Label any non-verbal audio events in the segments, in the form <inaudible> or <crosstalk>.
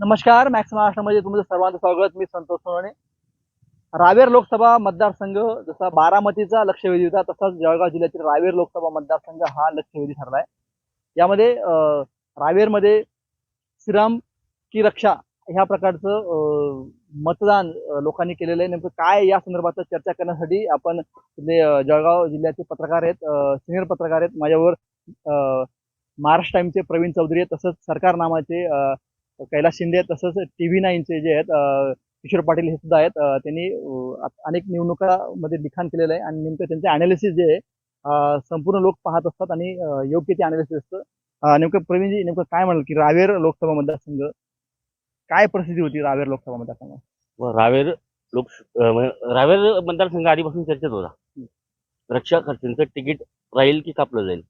नमस्कार मॅक्स महाराष्ट्रामध्ये तुमचं सर्वांचं स्वागत. मी संतोष सोनवणे. रावेर लोकसभा मतदारसंघ जसा बारामतीचा लक्षवेधी होता तसाच जळगाव जिल्ह्यातील रावेर लोकसभा मतदारसंघ हा लक्षवेधी ठरला आहे यामध्ये अं, रावेरमध्ये श्रीराम की रक्षा ह्या प्रकारचं अं, मतदान लोकांनी केलेलं आहे. नेमकं काय या संदर्भात चर्चा करण्यासाठी आपण तिथले जळगाव जिल्ह्याचे पत्रकार आहेत सिनियर पत्रकार आहेत. माझ्यावर अं, महाराष्ट्र टाइमचे प्रवीण चौधरी आहेत तसंच सरकार नामाचे कैलास शिंदे तसंच टी व्ही नाईनचे जे आहेत किशोर पाटील हे सुद्धा आहेत. त्यांनी अनेक निवडणुकामध्ये लिखाण केलेलं आहे आणि नेमकं त्यांचे अनालिसिस जे आहे संपूर्ण लोक पाहत असतात आणि योग्य ते अनालिसिस असतं. नेमकं प्रवीणजी नेमकं काय म्हणाल की रावेर लोकसभा मतदारसंघ काय परिस्थिती होती रावेर लोकसभा मतदारसंघात? व रावेर लोक रावेर मतदारसंघ आधीपासून चर्चेत होता. रक्षा खर्चांचं तिकीट राहील की कापलं जाईल?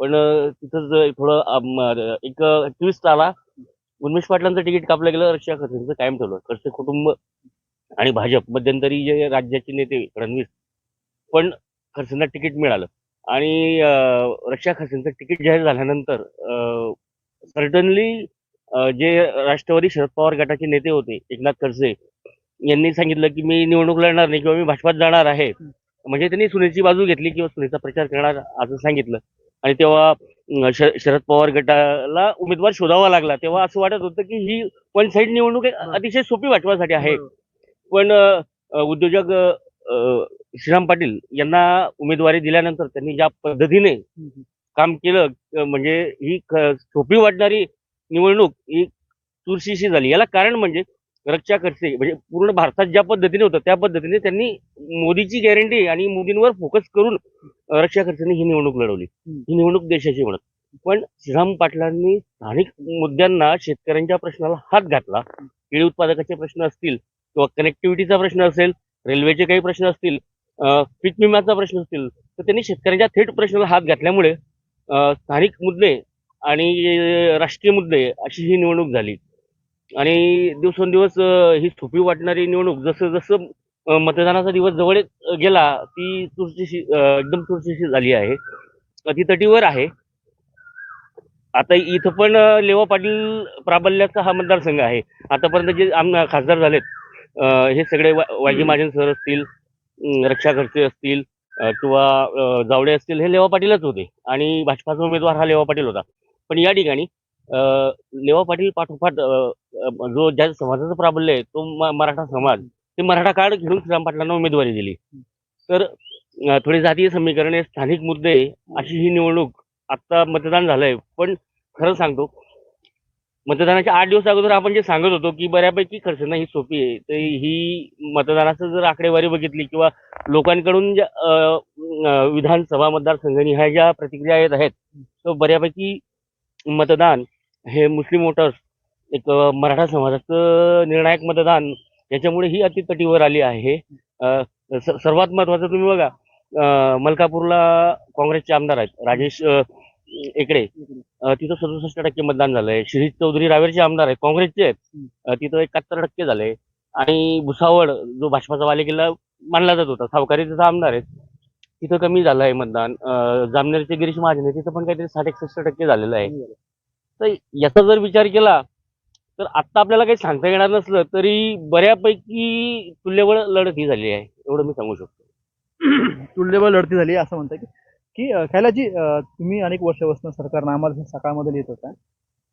पण अं, तिथंच थोडं एक ट्विस्ट आला उन्मेष पाटलांचं तिकीट कापलं गेलं रक्षा खर्चांचं कायम ठेवलं. खडसे कुटुंब आणि भाजप मध्यंतरी जे राज्याचे नेते फडणवीस पण खर्चांना तिकीट मिळालं. आणि रक्षा खर्चांचं तिकीट जाहीर झाल्यानंतर सर्टनली जे राष्ट्रवादी शरद पवार गटाचे नेते होते एकनाथ खडसे यांनी सांगितलं की मी निवडणूक लढणार नाही किंवा मी भाजपात जाणार आहे. म्हणजे त्यांनी सुनेची बाजू घेतली किंवा सुनेचा प्रचार करणार असं सांगितलं. आणि तेव्हा शरद पवार गटाला उमेदवार शोधावा लागला. तेव्हा असं वाटत होतं की ही वन साईड निवडणूक अतिशय सोपी भाजपासाठी आहे. पण उद्योजक श्रीराम पाटील यांना उमेदवारी दिल्यानंतर त्यांनी ज्या पद्धतीने काम केलं म्हणजे ही सोपी वाटणारी निवडणूक ही चुरशीशी झाली. याला कारण म्हणजे रक्षा खडसे म्हणजे पूर्ण भारतात ज्या पद्धतीने होतं त्या पद्धतीने त्यांनी मोदीची गॅरंटी आणि मोदींवर फोकस करून रक्षा खडसेंनी ही निवडणूक लढवली. ही निवडणूक देशाची म्हणत. पण श्रीराम पाटलांनी स्थानिक मुद्द्यांना शेतकऱ्यांच्या प्रश्नाला हात घातला. केळी उत्पादकाचे प्रश्न असतील किंवा कनेक्टिव्हिटीचा प्रश्न असेल रेल्वेचे काही प्रश्न असतील पीक विम्याचा प्रश्न असतील तर त्यांनी शेतकऱ्यांच्या थेट प्रश्नाला हात घातल्यामुळे स्थानिक मुद्दे आणि राष्ट्रीय मुद्दे अशी ही निवडणूक झाली. आणि दिवसेंदिवस ही सोपी वाटणारी निवडणूक जसं जसं मतदानाचा दिवस जवळ गेला ती चुरशीशी एकदम चुरशीशी झाली आहे. अं, ती तटीवर आहे. आता इथं पण लेवा पाटील प्राबल्याचा हा मतदारसंघ आहे. आतापर्यंत जे आम खासदार झालेत हे सगळे वाजी महाजन सर असतील अं, रक्षा खडसे असतील किंवा जावडे असतील हे लेवा पाटीलच होते. आणि भाजपाचा उमेदवार हा लेवा पाटील होता. पण या ठिकाणी लेवा पाटील पाठोपाठ जो ज्या समाजाचं प्राबल्य आहे तो मराठा समाज ते मराठा कार्ड घेऊन श्रीराम पाटलांना उमेदवारी दिली. तर थोडी थोडे जातीय समीकरणे स्थानिक मुद्दे अशी ही निवडणूक आता मतदान झालंय. पण खरं सांगतो मतदानाच्या आठ दिवस अगोदर आपण जे सांगत होतो की बऱ्यापैकी खर्चना ही सोपी आहे. तर ही मतदानाचं जर आकडेवारी बघितली किंवा लोकांकडून ज्या विधानसभा मतदारसंघ ह्या ज्या प्रतिक्रिया येत आहेत तर बऱ्यापैकी मतदान हे मुस्लिम वोटर्स एक मराठा समाजाचं निर्णायक मतदान याच्यामुळे ही अतितटीवर आली आहे. सर्वात महत्वाचं तुम्ही बघा मलकापूरला काँग्रेसचे आमदार आहेत. राजेश इकडे एकडे तिथं सदुसष्ट टक्के मतदान झालंय. शिरीष चौधरी रावेरचे आमदार आहेत काँग्रेसचे आहेत. तिथं एकाहत्तर टक्के झाले. आणि भुसावळ जो भाजपाचा वालेकिल्ला मानला जात होता सावकारी तिथं आमदार आहेत तिथं कमी झालं आहे मतदान जामनेरचे गिरीश महाजन आहे तिथं पण काहीतरी साठ एकसष्ट टक्के झालेलं आहे. तर याचा जर विचार केला तर आत्ता आपल्याला काही सांगता येणार नसलं तरी बऱ्यापैकी तुल्यबळ लढत ही झाली आहे एवढं मी सांगू शकतो. <clears throat> तुल्यबळ लढती झाली असं म्हणताय की की अं, तुम्ही अनेक वर्षापासून सरकारनं आम्हाला सकाळमध्ये लिहित होता.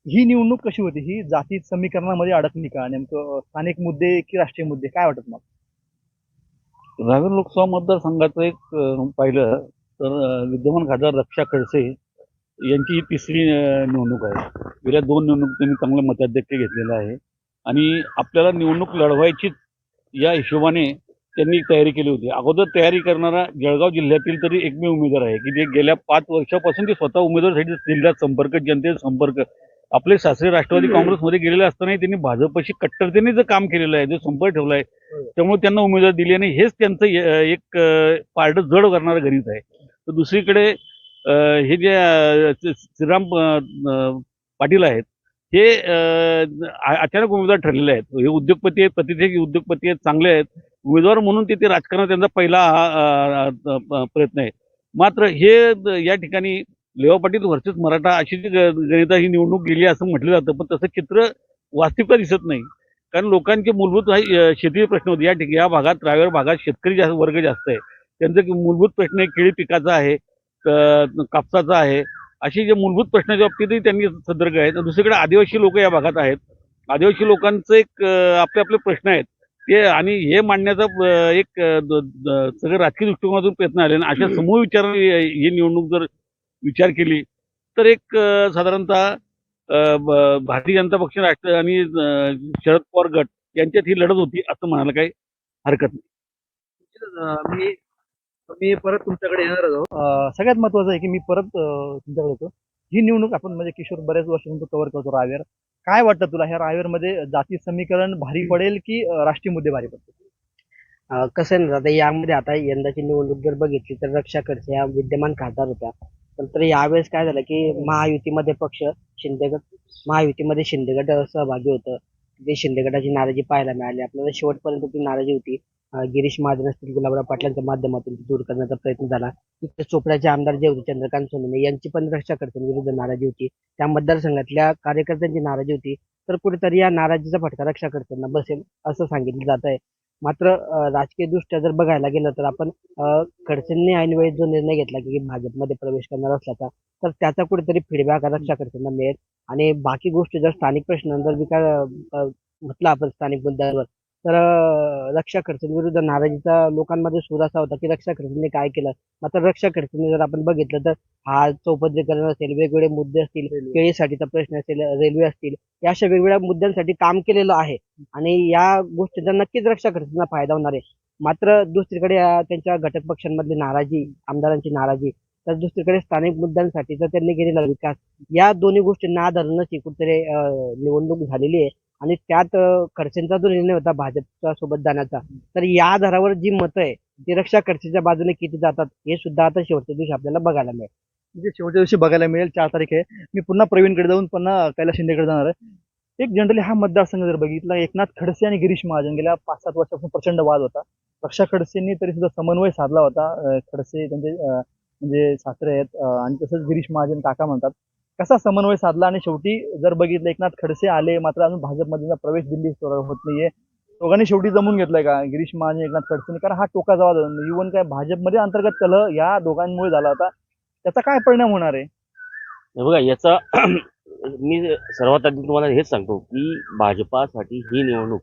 ही निवडणूक कशी होती? ही जाती समीकरणामध्ये अडकली का? नेमकं स्थानिक मुद्दे की राष्ट्रीय मुद्दे? काय वाटत मग रावेर लोकसभा मतदारसंघाचं एक पाहिलं तर विद्यमान खासदार रक्षा खडसे यांची ही तिसरी निवडणूक आहे. गेल्या दोन निवडणूक त्यांनी चांगलं मताधिक्य घेतलेलं आहे. आणि आपल्याला निवडणूक लढवायचीच या हिशोबाने त्यांनी तयारी केली होती. अगोदर तयारी करणारा जळगाव जिल्ह्यातील तरी एकमेव उमेदवार आहे की जे गेल्या पाच वर्षापासून ते स्वतः उमेदवारासाठी जिल्ह्यात संपर्क जनतेचा संपर्क. आपले सासरे राष्ट्रवादी काँग्रेसमध्ये गेलेले असतानाही त्यांनी भाजपशी कट्टरतेने जे काम केलेलं आहे जो संपर्क ठेवला आहे त्यामुळे त्यांना उमेदवार दिली आणि हेच त्यांचं एक पारड जड करणारं गणित आहे. तर दुसरीकडे हे जे श्री- श्रीराम पाटील आहेत हे अचानक उमेदवार ठरलेले आहेत. हे उद्योगपती आहेत प्रतिथे उद्योगपती आहेत चांगले आहेत. उमेदवार म्हणून ते ते राजकारणात त्यांचा पहिला हा प्रयत्न आहे. मात्र हे या ठिकाणी लेवा पाटील वर्सेस मराठा अशी जी ग- गणिता ही निवडणूक गेली असं म्हटलं जातं पण तसं चित्र वास्तविकता दिसत नाही. कारण लोकांचे मूलभूत शेतीचे प्रश्न होते. या ठिकाणी या भागात रावेर भागात शेतकरी जास्त वर्ग जास्त आहे. त्यांचं मूलभूत प्रश्न आहे केळी पिकाचा आहे कापसाचा आहे. असे जे मूलभूत प्रश्नाच्या बाबतीतही त्यांनी सदर्ग आहेत. दुसरीकडे आदिवासी लोक या भागात आहेत. आदिवासी लोकांचं एक आपले आपले प्रश्न आहेत. ते आणि हे मांडण्याचा एक सगळं राजकीय दृष्टिकोनातून प्रयत्न आले. आणि अशा समूह विचार ही निवडणूक जर विचार केली तर एक साधारणतः भारतीय जनता पक्ष राष्ट्र आणि शरद पवार गट यांच्यात ही लढत होती असं म्हणायला काही हरकत नाही. मी मी परत तुमच्याकडे येणार आहो अं, सगळ्यात महत्वाचं आहे की मी परत तुमच्याकडे येतो. ही निवडणूक आपण म्हणजे किशोर बऱ्याच वर्षांपासून कव्हर करतो रावेर काय वाटतं तुला? ह्या रावेरमध्ये जाती समीकरण भारी पडेल की राष्ट्रीय मुद्दे भारी पडतील? कसं आहे ना आता यामध्ये आता यंदाची निवडणूक जर बघितली तर रक्षा खडसे या विद्यमान खासदार होत्या. पण तर यावेळेस काय झालं की महायुतीमध्ये पक्ष शिंदेगड महायुतीमध्ये शिंदेगड सहभागी होतं. ते शिंदेगडाची नाराजी पाहायला मिळाली. आपल्याला शेवटपर्यंत ती नाराजी होती. गिरीश महाजन असतील गुलाबराव पाटलांच्या माध्यमातून दूर करण्याचा प्रयत्न झाला. तिथे चोपड्याचे आमदार जे होते चंद्रकांत सोनवणे यांची पण रक्षा विरुद्ध नाराजी होती. त्या मतदारसंघातल्या कार्यकर्त्यांची नाराजी होती. तर कुठेतरी या नाराजीचा फटका रक्षा करताना बसेल असं सांगितलं जात आहे. मात्र राजकीय दृष्ट्या जर बघायला गेलं तर आपण खडसेंनी ऐनवेळी जो निर्णय घेतला की भाजपमध्ये प्रवेश करणार असल्याचा तर त्याचा कुठेतरी फीडबॅक रक्षा खडसेंना मिळेल. आणि बाकी गोष्टी जर स्थानिक प्रश्नांवर जर म्हटलं आपण स्थानिक मुद्द्यांवर तर रक्षा खडसेंविरुद्ध नाराजीचा लोकांमध्ये सूर असा होता की रक्षा खडसेंनी काय केलं? मात्र रक्षा खडसेंनी जर आपण बघितलं तर हा चौपदरीकरण असेल वेगवेगळे मुद्दे असतील केळीसाठीचा प्रश्न असेल रेल्वे असतील या अशा वेगवेगळ्या मुद्द्यांसाठी काम केलेलं आहे. आणि या गोष्टीचा नक्कीच रक्षा खडसेंना फायदा होणार आहे. मात्र दुसरीकडे त्यांच्या घटक पक्षांमधली नाराजी आमदारांची नाराजी तर दुसरीकडे स्थानिक मुद्द्यांसाठीचा त्यांनी केलेला विकास या दोन्ही गोष्टींना आधारूनच ही कुठेतरी निवडणूक झालेली आहे. आणि त्यात खडसेंचा जो निर्णय होता भाजपच्या सोबत जाण्याचा तर या आधारावर जी मतं आहे ती रक्षा खडसेच्या बाजूने किती जातात हे सुद्धा आता शेवटच्या दिवशी आपल्याला बघायला मिळेल. म्हणजे शेवटच्या दिवशी बघायला मिळेल चार तारीख आहे. मी पुन्हा प्रवीणकडे जाऊन पुन्हा कैलास शिंदेकडे जाणार आहे. एक जनरली हा मतदारसंघ जर बघितला एकनाथ खडसे आणि गिरीश महाजन गेल्या पाच सात वर्षापासून प्रचंड वाद होता. रक्षा खडसेंनी तरी सुद्धा समन्वय साधला होता. खडसे त्यांचे म्हणजे सासरे आहेत. आणि तसंच गिरीश महाजन काका म्हणतात. कसा समन्वय साधला? आणि शेवटी जर बघितलं एकनाथ खडसे आले मात्र अजून भाजपमध्ये प्रवेश दिल्ली होत नाहीये. दोघांनी शेवटी जमून घेतलाय का? गिरीश महाजन एकनाथ खडसेने? कारण हा टोका जवळ इव्हन काय भाजपमध्ये अंतर्गत कलह या दोघांमुळे झाला होता. त्याचा काय परिणाम होणार आहे? बघा याचा <clears throat> मी सर्वात आधी तुम्हाला हेच सांगतो की भाजपासाठी ही निवडणूक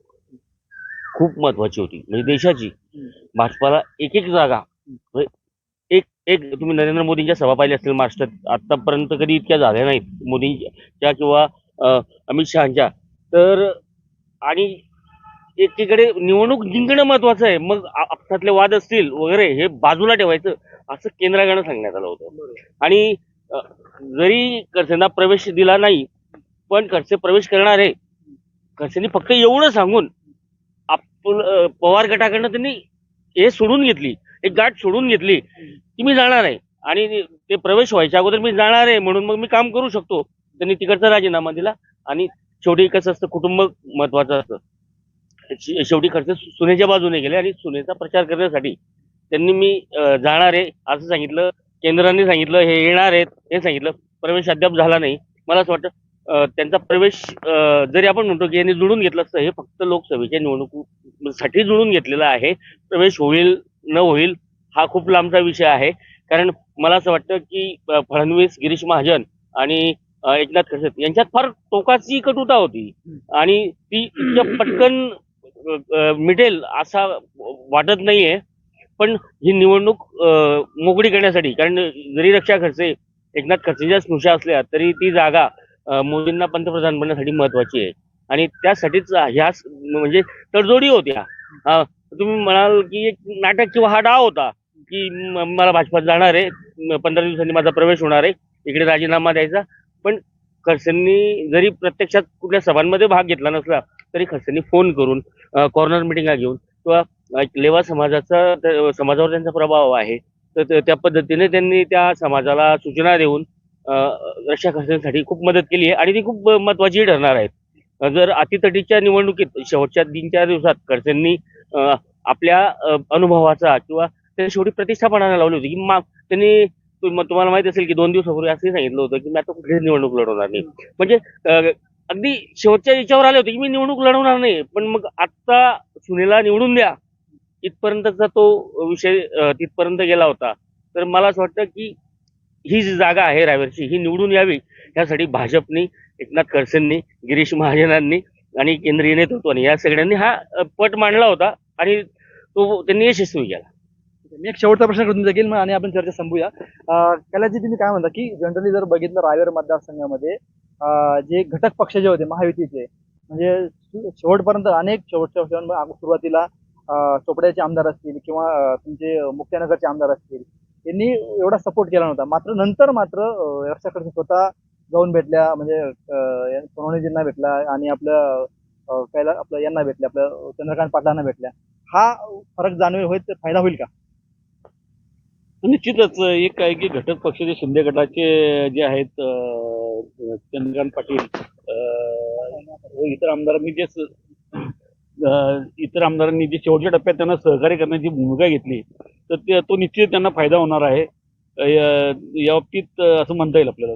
खूप महत्वाची होती. म्हणजे देशाची. भाजपाला एक एक जागा म्हणजे एक तुम्ही नरेंद्र मोदींच्या सभा पाहिल्या असतील महाराष्ट्रात आतापर्यंत कधी इतक्या झाल्या नाहीत मोदींच्या किंवा अं, अमित शहाच्या. तर आणि एकीकडे निवडणूक जिंकणं महत्वाचं आहे मग आपसातले वाद असतील वगैरे हे बाजूला ठेवायचं असं केंद्राकडे सांगण्यात आलं होतं. आणि जरी खडसेंना प्रवेश दिला नाही पण खडसे प्रवेश करणार आहे. खडसेंनी फक्त एवढं सांगून आपण पवार गटाकडनं त्यांनी हे सोडून घेतली. एक गाठ सोडून घेतली की मी जाणार आहे. आणि ते प्रवेश व्हायच्या अगोदर मी जाणार आहे म्हणून मग मी काम करू शकतो. त्यांनी तिकडचा राजीनामा दिला आणि शेवटी कसं असतं कुटुंब महत्वाचं असतं. शेवटी खर्च सुनेच्या बाजूने गेले आणि सुनेचा प्रचार करण्यासाठी त्यांनी मी जाणार आहे असं सांगितलं केंद्राने सांगितलं हे येणार आहेत हे सांगितलं. प्रवेश अद्याप झाला नाही. मला असं वाटतं त्यांचा प्रवेश जरी आपण म्हणतो की यांनी जुळून घेतलं असतं हे फक्त लोकसभेच्या निवडणुकीसाठी जुळून घेतलेलं आहे. प्रवेश होईल न होईल हा खूप लांबचा विषय आहे. कारण मला असं वाटतं की फडणवीस गिरीश महाजन आणि एकनाथ खडसे यांच्यात फार टोकाची कटुता होती. आणि ती पटकन मिटेल असा वाटत नाहीये. पण ही निवडणूक मोकळी करण्यासाठी कारण जरी रक्षा खडसे एकनाथ खडसेच्या स्नुषा असल्या तरी ती जागा मोदींना पंतप्रधान बनण्यासाठी महत्वाची आहे. आणि त्यासाठीच ह्या म्हणजे तडजोडी होत्या. तुम्ही म्हणाल की एक नाटक किंवा हा डाव होता की म- मला भाजपात जाणार आहे. पंधरा दिवसांनी माझा प्रवेश होणार आहे. इकडे राजीनामा द्यायचा. पण खडसेंनी जरी प्रत्यक्षात कुठल्या सभांमध्ये भाग घेतला नसला तरी खडसेंनी फोन करून कॉर्नर मिटिंगा घेऊन किंवा एक लेवा समाजाचा समाजावर त्यांचा प्रभाव आहे तर त्या- त्या पद्धतीने त्यांनी त्या समाजाला सूचना देऊन रक्षा खडसेंसाठी खूप मदत केली आहे. आणि ती खूप महत्वाची ठरणार आहेत जर अतितटीच्या निवडणुकीत शेवटच्या तीन चार दिवसात खडसेंनी आपल्या अनुभवाचा किंवा त्यांनी शेवटी प्रतिष्ठापणाला लावली होती की मा त्यांनी तुम्हाला माहीत असेल की दोन दिवसापूर्वी असंही सांगितलं होतं की मी आता कुठलीच निवडणूक लढवणार नाही. म्हणजे अगदी शेवटच्या याच्यावर आले होते की मी निवडणूक लढवणार नाही पण मग आत्ता सुनेला निवडून द्या. इथपर्यंतचा तो विषय तिथपर्यंत गेला होता. तर मला असं वाटतं की ही जी जागा आहे रायवरची ही निवडून यावी यासाठी भाजपनी एकनाथ खडसेंनी गिरीश महाजनांनी आणि केंद्रीय नेतृत्वाने या सगळ्यांनी हा पट मांडला होता आणि तो त्यांनी यशस्वी केला. मी एक शेवटचा प्रश्न करून जाईल मग आणि आपण चर्चा संपूया. कलाजी तुम्ही काय म्हणता की जनरली जर बघितलं रायगड मतदारसंघामध्ये जे घटक पक्ष जे होते महायुतीचे म्हणजे शेवटपर्यंत अनेक शेवटच्या सुरुवातीला चोपड्याचे आमदार असतील किंवा तुमचे मुक्त्यानगरचे आमदार असतील यांनी एवढा सपोर्ट केला नव्हता. मात्र नंतर मात्र अं, स्वतः जाऊन भेटल्या म्हणजे अं, सोनवणेजींना भेटला आणि आपल्या कैला आपल्या आपलं यांना भेटल्या आपल्या चंद्रकांत पाटलांना भेटल्या. हा फरक जाणवेल होईल तर फायदा होईल का? निश्चितच एक आहे की घटक पक्ष जे शिंदे गटाचे जे आहेत चंद्रकांत पाटील इतर आमदारांनी जे इतर आमदारांनी जे शेवटच्या टप्प्यात त्यांना सहकार्य करण्याची भूमिका घेतली तर ते तो निश्चित त्यांना फायदा होणार आहे. या- बाबतीत असं म्हणता येईल आपल्याला.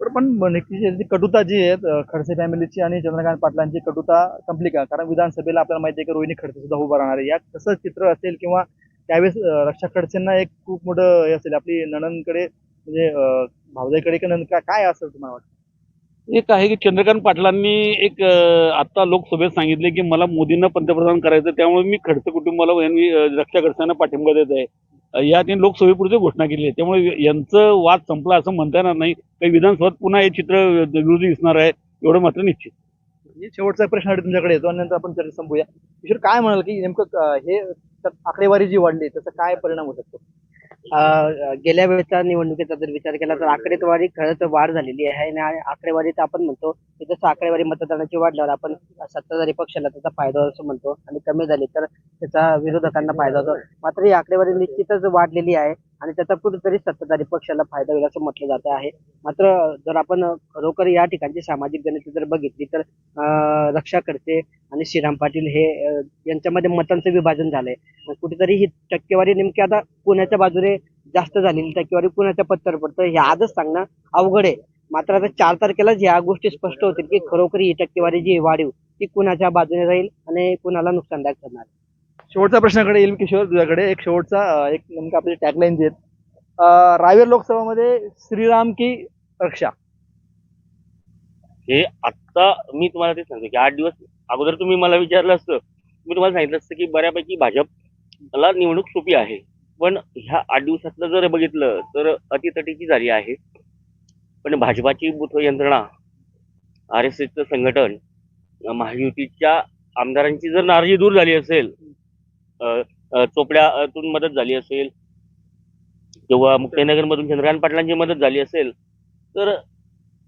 पण नक्कीच कटुता जी आहे खडसे फॅमिलीची आणि चंद्रकांत पाटलांची कटुता संपली का? कारण विधानसभेला आपल्याला माहिती आहे की रोहिणी खडसे सुद्धा उभा राहणार आहे. या कसं चित्र असेल किंवा त्यावेळेस रक्षा खडसेंना एक खूप मोठं हे असेल आपली नणनकडे म्हणजे भावजाईकडे की नंद काय असेल तुम्हाला वाटतं? एक आहे की चंद्रकांत पाटलांनी एक आता लोकसभेत सांगितले की मला मोदींना पंतप्रधान करायचं त्यामुळे मी खडसे कुटुंबाला रक्षा खडसेंना पाठिंबा देत आहे. या त्यांनी लोकसभेपुरती घोषणा केली आहे. त्यामुळे यांचं वाद संपला असं म्हणता येणार नाही. काही विधानसभेत पुन्हा हे चित्र विरोधी दिसणार आहे एवढं मात्र निश्चित. म्हणजे शेवटचा प्रश्न आहे तुमच्याकडे येतो आणि नंतर आपण चर्चा संपूया. किशोर काय म्हणाल की नेमकं हे आकडेवारी जी वाढली त्याचा काय परिणाम होऊ शकतो? गेल्या वेळेचा निवडणुकीचा जर विचार केला तर आकडेवारी खरंच वाढ झालेली आहे आणि आकडेवारीत आपण म्हणतो की जसं आकडेवारी मतदानाची वाढल्यावर आपण सत्ताधारी पक्षाला त्याचा फायदा असं म्हणतो आणि कमी झाली तर त्याचा विरोधकांना फायदा होतो. मात्र ही आकडेवारी निश्चितच वाढलेली आहे. आणि त्याचा कुठेतरी सत्ताधारी पक्षाला फायदा होईल असं म्हटलं जात आहे. मात्र जर आपण खरोखर या ठिकाणची सामाजिक गणित जर बघितली तर रक्षा करते आणि श्रीराम पाटील हे यांच्यामध्ये मतांचं विभाजन झालंय. कुठेतरी ही टक्केवारी नेमकी आता पुण्याच्या बाजूने जास्त झालेली टक्केवारी पुण्याच्या पत्तर पडतं हे आजच सांगणं अवघड आहे. मात्र आता चार तारखेलाच ह्या गोष्टी स्पष्ट होतील की खरोखर ही टक्केवारी जी वाढीव ती कुणाच्या बाजूने राहील आणि कुणाला नुकसानदायक ठरणार? शेवटच्या प्रश्नाकडे येईल किशोर तुझ्याकडे. एक शेवटचा एक नेमकं आपली टॅगलाईन जे आहेत. रावेर लोकसभामध्ये श्रीराम की रक्षा? हे आत्ता मी तुम्हाला ते सांगतो की आठ दिवस अगोदर तुम्ही मला विचारलं असतं. मी तुम्हाला सांगितलं असतं की बऱ्यापैकी भाजपला निवडणूक सोपी आहे. पण ह्या आठ दिवसातलं जर बघितलं तर अतितटीची झाली आहे. पण भाजपाची बुथ यंत्रणा आर एस एसचं संघटन महायुतीच्या आमदारांची जर नाराजी दूर झाली असेल चोपड्यातून मदत झाली असेल किंवा मुक्ताईनगरमधून चंद्रकांत पाटलांची मदत झाली असेल तर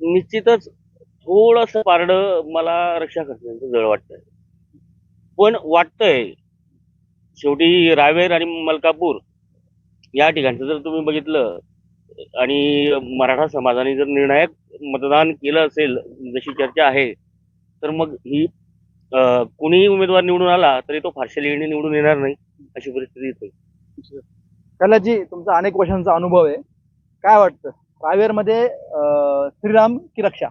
निश्चितच थोडस पारड मला रक्षा करण्याचं जळ वाटतंय. पण वाटतंय शेवटी रावेर आणि मलकापूर या ठिकाणचं जर तुम्ही बघितलं आणि मराठा समाजाने जर निर्णायक मतदान केलं असेल जशी चर्चा आहे तर मग ही अं, कुणीही उमेदवार निवडून आला तरी तो फारशा लीडने निवडून येणार नाही अशी परिस्थिती येते. कलाजी तुमचा अनेक वर्षांचा अनुभव आहे. काय वाटतं? रावेरमध्ये अं, श्रीराम की रक्षा?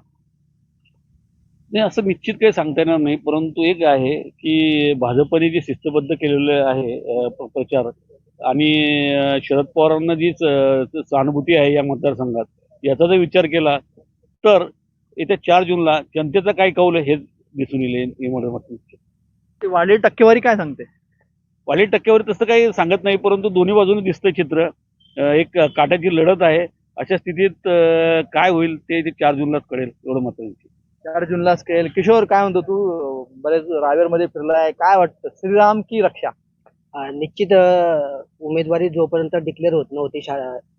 नाही असं निश्चित काही सांगता येणार नाही परंतु एक आहे की भाजपने जे शिस्तबद्ध केलेलं आहे अं, प्र- प्रचार आणि अं, शरद पवारांना जी स- सहानुभूती आहे या मतदारसंघात याचा जर विचार केला तर येत्या चार जूनला जनतेचा काय कौल आहे हेच दिसून येईल वाढलेली टक्केवारी काय सांगते? वाढली टक्केवारी तसं काही सांगत नाही परंतु दोन्ही बाजूने दिसतंय चित्र. एक काट्याची लढत आहे अशा स्थितीत काय होईल ते चार जूनलाच कळेल एवढं मात्र चार जूनला स्केल किशोर काय म्हणतो तू? बरेच रावेरमध्ये फिरलाय. काय वाटतं? श्रीराम की रक्षा? निश्चित उमेदवारी जोपर्यंत डिक्लेअर होत नव्हती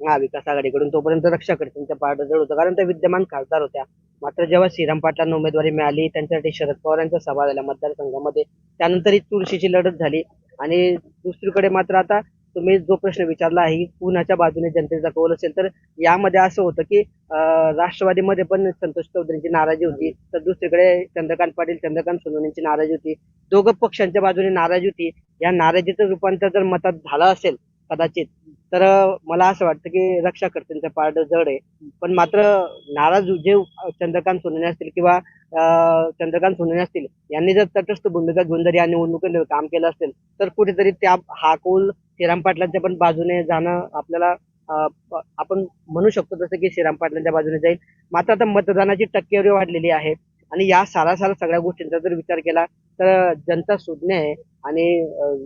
महाविकास आघाडीकडून तोपर्यंत रक्षा खडसेंच्या पारड जड होतं. कारण त्या विद्यमान खासदार होत्या. मात्र जेव्हा श्रीराम पाटलांना उमेदवारी मिळाली त्यांच्यासाठी शरद पवारांचा सभा झाला. मतदारसंघामध्ये त्यानंतर ही तुळशीची लढत झाली. आणि दुसरीकडे मात्र आता तुम्ही जो प्रश्न विचारला आहे पुण्याच्या बाजूने जनतेचा कौल असेल तर यामध्ये असं होतं की राष्ट्रवादीमध्ये पण संतोष चौधरींची नाराजी होती तर दुसरीकडे चंद्रकांत पाटील चंद्रकांत सोनवणेंची नाराजी होती दोघं पक्षांच्या बाजूने नाराजी होती या नाराजीचं रूपांतर जर मतात झालं असेल कदाचित तर मला असं वाटतं की रक्षा खडसेंचं पारड जड आहे. पण मात्र नाराज जे चंद्रकांत सोनवणे असतील किंवा चंद्रकांत सोनवणे असतील यांनी जर तटस्थ भूमिका घेऊन जर या निवडणुकीत काम केलं असेल तर कुठेतरी त्या हा कौल श्रीराम पाटलांच्या पण बाजूने जाणं आपल्याला आपण म्हणू शकतो जसं की श्रीराम पाटलांच्या बाजूने जाईल. मात्र आता मतदानाची टक्केवारी वाढलेली आहे. आणि या सारासार सगळ्या गोष्टींचा जर विचार केला तर जनता सुज्ञ आहे. आणि अं,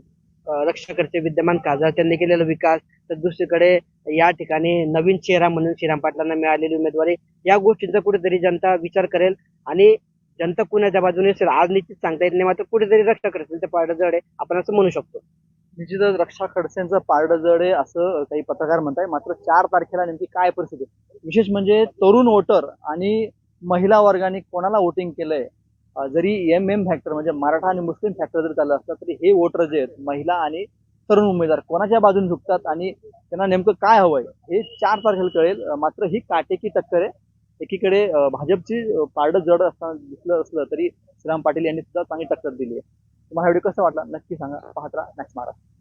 विद्यमान खासदार त्यांनी केलेला विकास तर दुसरीकडे या ठिकाणी नवीन चेहरा म्हणून श्रीराम पाटलांना मिळालेली उमेदवारी या गोष्टींचा कुठेतरी जनता विचार करेल. आणि जनता कुणाच्या बाजूने असेल आज निश्चित सांगता येत नाही मात्र कुठेतरी रक्षा खर्चांचं पारडं जड आहे आपण असं म्हणू शकतो. निश्चितच रक्षा खडसेंचं पारडं जड आहे असं काही पत्रकार म्हणताय. मात्र चार तारखेला नेमकी काय परिस्थिती? विशेष म्हणजे तरुण वोटर आणि महिला वर्गाने कोणाला वोटिंग केलंय? जरी एम एम फॅक्टर म्हणजे मराठा आणि मुस्लिम फॅक्टर जरी चाललं असलं तरी हे वोटर जे आहेत महिला आणि तरुण उमेदवार कोणाच्या बाजूने झुकतात आणि त्यांना नेमकं काय हवंय? हे चार तारखेला कळेल. मात्र ही काटेकी टक्कर आहे. एकीकडे भाजपची पारडं जड असताना दिसलं असलं तरी श्रीराम पाटील यांनी सुद्धा चांगली टक्कर दिली आहे. तुम्हाला हा व्हिडिओ कसा वाटला नक्की सांगा. पाहत राहा मॅक्स महाराष्ट्र